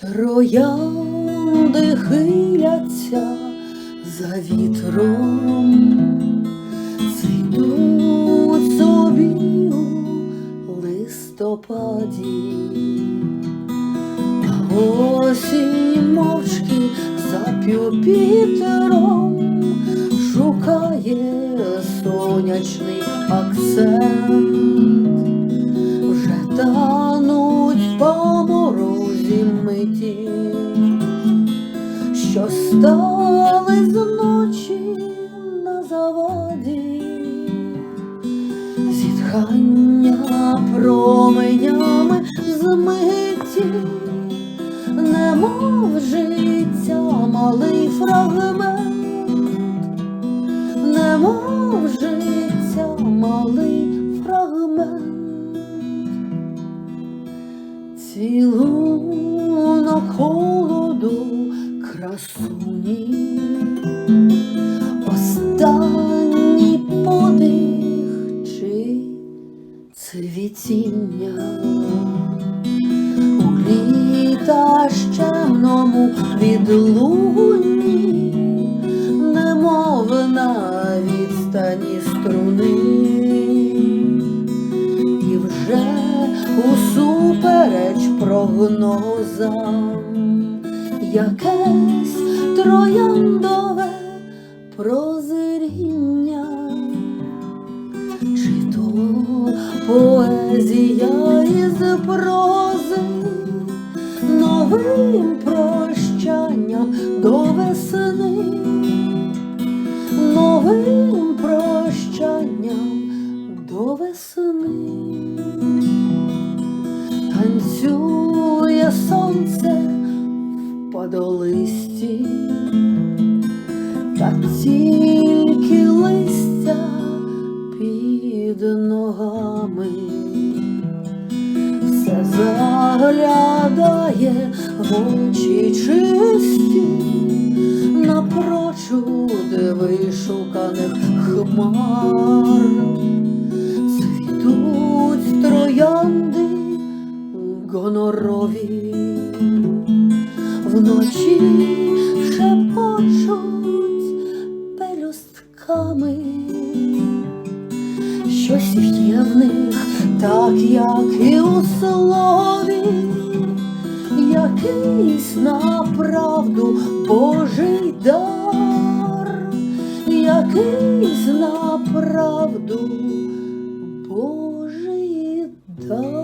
Троянди хиляться за вітром, цвітуть собі у листопаді, а осінь мовчки за пюпітером шукає сонячний акцент, миті, що стали з ночі на заваді, зітхання променями змиті, немов життя малий фрагмент, немов життя малий фрагмент. Цілунок холоду красуні, останній подих чи цвітіння. У літа щемному відлуні, прогнозам якесь трояндове прозріння, чи то поезія із прози новим прощанням до весни, новим прощанням до весни. Танцює сонце в подолисті, та тільки листя під ногами, все заглядає в очі чисті, напрочуд вишуканих хмар. Цвітуть троянди гонорові, вночі шепочуть пелюстками, щось є в них, так як і у слові, якийсь направду Божий дар, якийсь направду Божий дар.